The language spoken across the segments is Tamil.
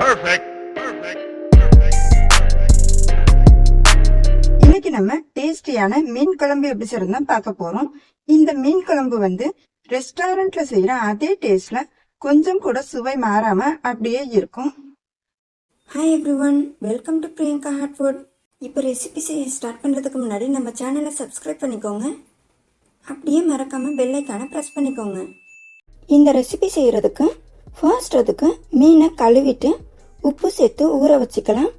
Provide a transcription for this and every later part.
Perfect. Perfect. இன்னைக்கு நம்ம டேஸ்டியான மீன் குழம்பு எப்படி செய்யறதுன்னு பார்க்க போறோம் இந்த மீன் குழம்பு வந்து ரெஸ்டாரண்ட்ல செய்யற அதே டேஸ்ட்ல கொஞ்சம் கூட சுவை மாறாம அப்படியே இருக்கும் hi everyone welcome to Priyanka hot food இப்போ ரெசிபி செய்ய ஸ்டார்ட் பண்ணுறதுக்கு முன்னாடி நம்ம சேனலை சப்ஸ்கிரைப் பண்ணிக்கோங்க அப்படியே மறக்காமல் பெல்லைக்கான ப்ரெஸ் பண்ணிக்கோங்க இந்த ரெசிபி செய்கிறதுக்கு ஃபர்ஸ்ட் அதுக்கு மீனை கழுவிட்டு உப்பு சேர்த்து ஊற வச்சுக்கலாம்.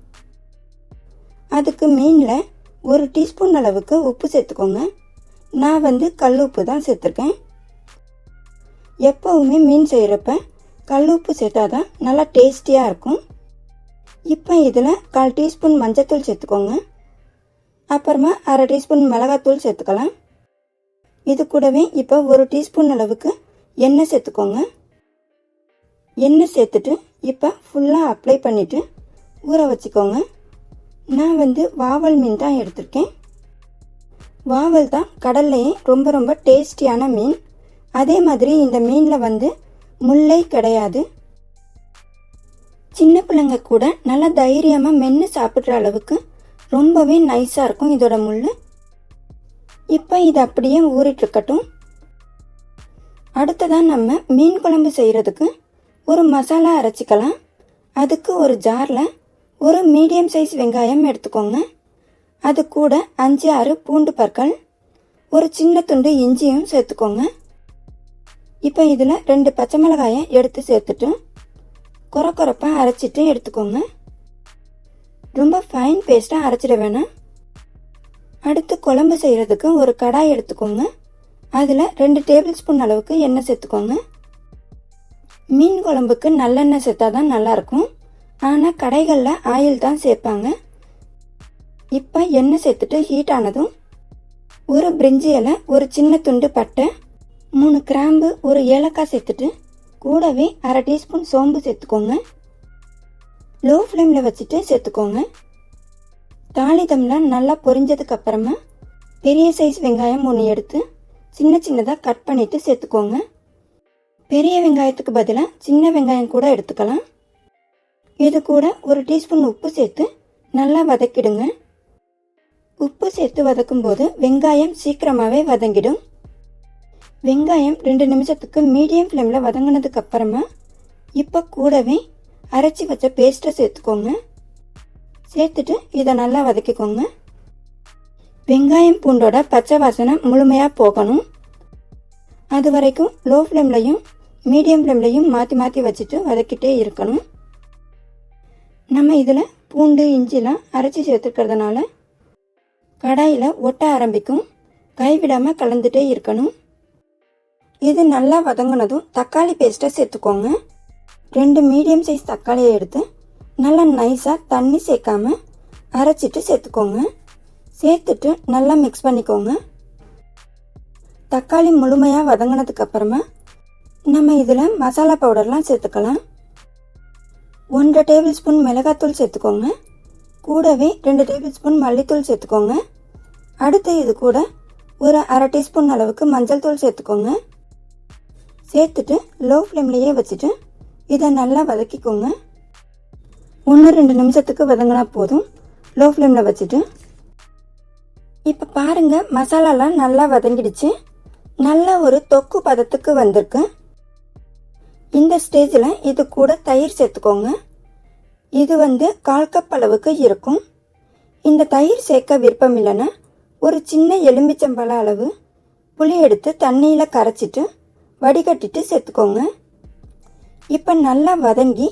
அதுக்கு மீனில் ஒரு டீஸ்பூன் அளவுக்கு உப்பு சேர்த்துக்கோங்க. நான் வந்து கல் உப்பு தான் சேர்த்துருக்கேன். எப்போவுமே மீன் செய்கிறப்ப கல் உப்பு சேர்த்தாதான் நல்லா டேஸ்டியாக இருக்கும். இப்போ இதில் கால் டீஸ்பூன் மஞ்சத்தூள் சேர்த்துக்கோங்க. அப்புறமா அரை டீஸ்பூன் மிளகாத்தூள் சேர்த்துக்கலாம். இது கூடவே இப்போ ஒரு டீஸ்பூன் அளவுக்கு எண்ணெய் சேர்த்துக்கோங்க. எண்ணெய் சேர்த்துட்டு இப்போ ஃபுல்லாக அப்ளை பண்ணிவிட்டு ஊற வச்சுக்கோங்க. நான் வந்து வாவல் மீன் தான் எடுத்திருக்கேன். வாவல் தான் கடல்லையே ரொம்ப ரொம்ப டேஸ்டியான மீன். அதே மாதிரி இந்த மீனில் வந்து முல்லை கிடையாது. சின்ன பிள்ளைங்க கூட நல்லா தைரியமாக மென்று சாப்பிட்ற அளவுக்கு ரொம்பவே நைஸாக இருக்கும் இதோட முள் இப்போ இது அப்படியே ஊறிட்டு இருக்கட்டும். அடுத்ததான் நம்ம மீன் குழம்பு செய்கிறதுக்கு ஒரு மசாலா அரைச்சிக்கலாம். அதுக்கு ஒரு ஜாரில் ஒரு மீடியம் சைஸ் வெங்காயம் எடுத்துக்கோங்க. அது கூட அஞ்சு ஆறு பூண்டு பற்கள் ஒரு சின்ன துண்டு இஞ்சியும் சேர்த்துக்கோங்க. இப்போ இதில் ரெண்டு பச்சை மிளகாயை எடுத்து சேர்த்துட்டு குறை குறைப்பாக அரைச்சிட்டு எடுத்துக்கோங்க. ரொம்ப ஃபைன் பேஸ்ட்டாக அரைச்சிட வேணாம். அடுத்து குழம்பு செய்கிறதுக்கு ஒரு கடாய் எடுத்துக்கோங்க. அதில் ரெண்டு டேபிள் ஸ்பூன் அளவுக்கு எண்ணெய் சேர்த்துக்கோங்க. மீன் குழம்புக்கு நல்லெண்ணெய் சேர்த்தா தான் நல்லாயிருக்கும். ஆனால் கடைகளில் ஆயில் தான் சேர்ப்பாங்க. இப்போ எண்ணெய் சேர்த்துட்டு ஹீட் ஆனதும் ஒரு பிரிஞ்சி இலை ஒரு சின்ன துண்டு பட்டை மூணு கிராம்பு ஒரு ஏலக்காய் சேர்த்துட்டு கூடவே அரை டீஸ்பூன் சோம்பு சேர்த்துக்கோங்க. லோ ஃப்ளேமில் வச்சுட்டு சேர்த்துக்கோங்க. தாளிதம்லாம் நல்லா பொரிஞ்சதுக்கு அப்புறமா பெரிய சைஸ் வெங்காயம் ஒன்று எடுத்து சின்ன சின்னதாக கட் பண்ணிவிட்டு சேர்த்துக்கோங்க. பெரிய வெங்காயத்துக்கு பதிலாக சின்ன வெங்காயம் கூட எடுத்துக்கலாம். இது கூட ஒரு டீஸ்பூன் உப்பு சேர்த்து நல்லா வதக்கிடுங்க. உப்பு சேர்த்து வதக்கும் போது வெங்காயம் சீக்கிரமாகவே வதங்கிடும். வெங்காயம் ரெண்டு நிமிஷத்துக்கு மீடியம் ஃப்ளேமில் வதங்கினதுக்கு அப்புறமா இப்போ கூடவே அரைச்சி வச்ச பேஸ்ட்டை சேர்த்துக்கோங்க. சேர்த்துட்டு இதை நல்லா வதக்கிக்கோங்க. வெங்காயம் பூண்டோட பச்சை வாசனை முழுமையாக போகணும். அது வரைக்கும் லோ ஃப்ளேம்லையும் மீடியம் ஃப்ளேம்லையும் மாற்றி மாற்றி வச்சுட்டு வதக்கிட்டே இருக்கணும். நம்ம இதில் பூண்டு இஞ்சிலாம் அரைச்சி சேர்த்துக்கிறதுனால கடாயில் ஒட்ட ஆரம்பிக்கும். கைவிடாமல் கலந்துட்டே இருக்கணும். இது நல்லா வதங்கினதும் தக்காளி பேஸ்ட்டை சேர்த்துக்கோங்க. ரெண்டு மீடியம் சைஸ் தக்காளியை எடுத்து நல்லா நைஸாக தண்ணி சேர்க்காம அரைச்சிட்டு சேர்த்துக்கோங்க. சேர்த்துட்டு நல்லா மிக்ஸ் பண்ணிக்கோங்க. தக்காளி முழுமையாக வதங்கினதுக்கப்புறமா நம்ம இதில் மசாலா பவுடர்லாம் சேர்த்துக்கலாம். ஒன்றரை டேபிள் ஸ்பூன் மிளகாத்தூள் சேர்த்துக்கோங்க. கூடவே ரெண்டு டேபிள் ஸ்பூன் மல்லித்தூள் சேர்த்துக்கோங்க. அடுத்து இது கூட ஒரு அரை டீஸ்பூன் அளவுக்கு மஞ்சள் தூள் சேர்த்துக்கோங்க. சேர்த்துட்டு லோ ஃப்ளேம்லேயே வச்சுட்டு இதை நல்லா வதக்கிக்கோங்க. ஒன்று ரெண்டு நிமிஷத்துக்கு வதங்கினா போதும். லோ ஃப்ளேமில் வச்சுட்டு. இப்போ பாருங்க மசாலாலாம் நல்லா வதங்கிடுச்சு. நல்ல ஒரு தொக்கு பதத்துக்கு வந்திருக்கு. இந்த ஸ்டேஜில் இது கூட தயிர் சேர்த்துக்கோங்க. இது வந்து கால் கப் அளவுக்கு இருக்கும். இந்த தயிர் சேர்க்க விருப்பம் இல்லைன்னா ஒரு சின்ன எலும்பிச்சம்பழ அளவு புளி எடுத்து தண்ணியில் கரைச்சிட்டு வடிகட்டிட்டு சேர்த்துக்கோங்க. இப்போ நல்லா வதங்கி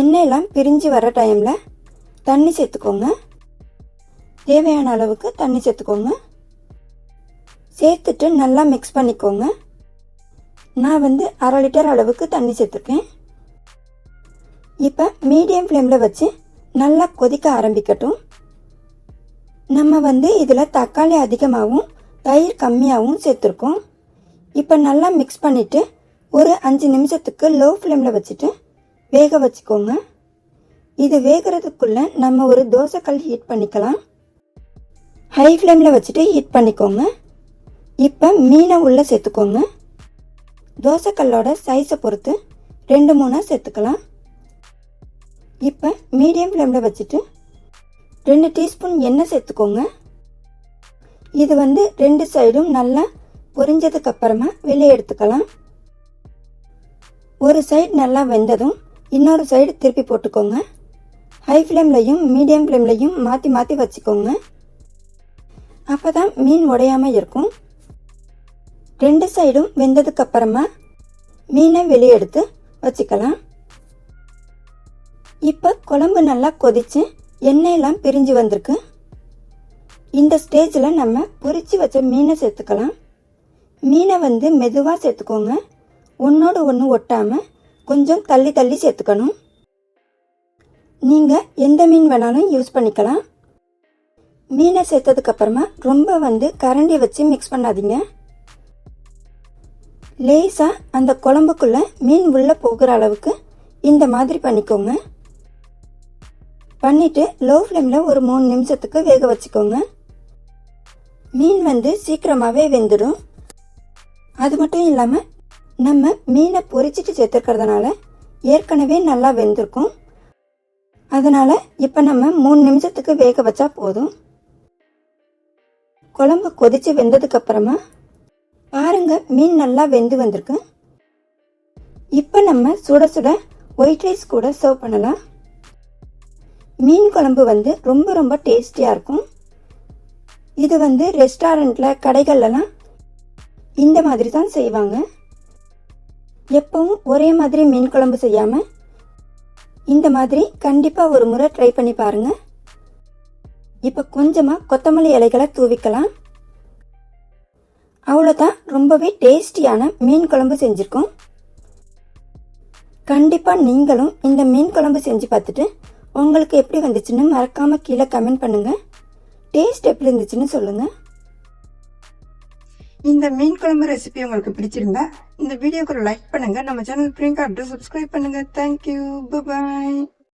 எண்ணெயெல்லாம் பிரிஞ்சு வர டைமில் தண்ணி சேர்த்துக்கோங்க. தேவையான அளவுக்கு தண்ணி சேர்த்துக்கோங்க. சேர்த்துட்டு நல்லா மிக்ஸ் பண்ணிக்கோங்க. நான் வந்து அரை லிட்டர் அளவுக்கு தண்ணி சேர்த்துருக்கேன். இப்போ மீடியம் ஃப்ளேமில் வச்சு நல்லா கொதிக்க ஆரம்பிக்கட்டும். நம்ம வந்து இதில் தக்காளி அதிகமாகவும் தயிர் கம்மியாகவும் சேர்த்துருக்கோம். இப்போ நல்லா மிக்ஸ் பண்ணிவிட்டு ஒரு அஞ்சு நிமிஷத்துக்கு லோ ஃப்ளேமில் வச்சுட்டு வேக வச்சுக்கோங்க. இது வேகிறதுக்குள்ள நம்ம ஒரு தோசைக்கல் ஹீட் பண்ணிக்கலாம். ஹை ஃப்ளேமில் வச்சுட்டு ஹீட் பண்ணிக்கோங்க. இப்போ மீனை உள்ளே சேர்த்துக்கோங்க. தோசைக்கல்லோட சைஸை பொறுத்து ரெண்டு மூணாக சேர்த்துக்கலாம். இப்போ மீடியம் ஃப்ளேமில் வச்சுட்டு ரெண்டு டீஸ்பூன் எண்ணெய் சேர்த்துக்கோங்க. இது வந்து ரெண்டு சைடும் நல்லா பொரிஞ்சதுக்கு அப்புறமா வெளியே எடுத்துக்கலாம். ஒரு சைடு நல்லா வெந்ததும் இன்னொரு சைடு திருப்பி போட்டுக்கோங்க. ஹை ஃப்ளேம்லையும் மீடியம் ஃப்ளேம்லையும் மாற்றி மாற்றி வச்சுக்கோங்க. அப்போ தான் மீன் உடையாமல் இருக்கும். ரெண்டு சைடும் வெந்ததுக்கு அப்புறமா மீனை வெளியே எடுத்து வச்சுக்கலாம். இப்போ குழம்பு நல்லா கொதிச்சு எண்ணெயெல்லாம் பிரிஞ்சு வந்திருக்கு. இந்த ஸ்டேஜில் நம்ம பொரிச்சு வச்ச மீனை சேர்த்துக்கலாம். மீனை வந்து மெதுவாக சேர்த்துக்கோங்க. ஒன்றோடு ஒன்று ஒட்டாமல் கொஞ்சம் தள்ளி தள்ளி சேர்த்துக்கணும். நீங்கள் எந்த மீன் வேணாலும் யூஸ் பண்ணிக்கலாம். மீனை சேர்த்ததுக்கப்புறமா ரொம்ப வந்து கரண்டி வச்சு மிக்ஸ் பண்ணாதீங்க. லேசாக அந்த குழம்புக்குள்ள மீன் உள்ளே போகிற அளவுக்கு இந்த மாதிரி பண்ணிக்கோங்க. பண்ணிட்டு லோ ஃப்ளேமில் ஒரு மூணு நிமிஷத்துக்கு வேக வச்சுக்கோங்க. மீன் வந்து சீக்கிரமாகவே வெந்துடும் அது மட்டும் இல்லாமல் நம்ம மீனை பொரிச்சிட்டு சேர்த்துருக்கிறதுனால ஏற்கனவே நல்லா வெந்திருக்கும். அதனால் இப்போ நம்ம மூணு நிமிஷத்துக்கு வேக வச்சா போதும். குழம்பு கொதிச்சு வெந்ததுக்கு பாருங்க மீன் நல்லா வெந்து வந்திருக்கு. இப்போ நம்ம சுட சுட ஒயிட் ரைஸ் கூட சர்வ் பண்ணலாம். மீன் குழம்பு வந்து ரொம்ப ரொம்ப டேஸ்டியாக இருக்கும். இது வந்து ரெஸ்டாரண்ட்டில் கடைகள்லலாம் இந்த மாதிரி தான் செய்வாங்க. எப்பவும் ஒரே மாதிரி மீன் குழம்பு செய்யாமல் இந்த மாதிரி கண்டிப்பாக ஒரு முறை ட்ரை பண்ணி பாருங்கள் இப்போ கொஞ்சமாக கொத்தமல்லி இலைகளை தூவிக்கலாம். அவ்வளோதான் ரொம்பவே டேஸ்டியான மீன் குழம்பு செஞ்சுருக்கோம். கண்டிப்பாக நீங்களும் இந்த மீன் குழம்பு செஞ்சு பார்த்துட்டு உங்களுக்கு எப்படி வந்துச்சுன்னு மறக்காமல் கீழே கமெண்ட் பண்ணுங்கள் டேஸ்ட் எப்படி இருந்துச்சுன்னு சொல்லுங்கள் இந்த மீன் குழம்பு ரெசிபி உங்களுக்கு பிடிச்சிருந்தா இந்த வீடியோக்கு லைக் பண்ணுங்கள் நம்ம சேனல் பிரியங்கா சப்ஸ்கிரைப் பண்ணுங்கள் தேங்க்யூ பாய்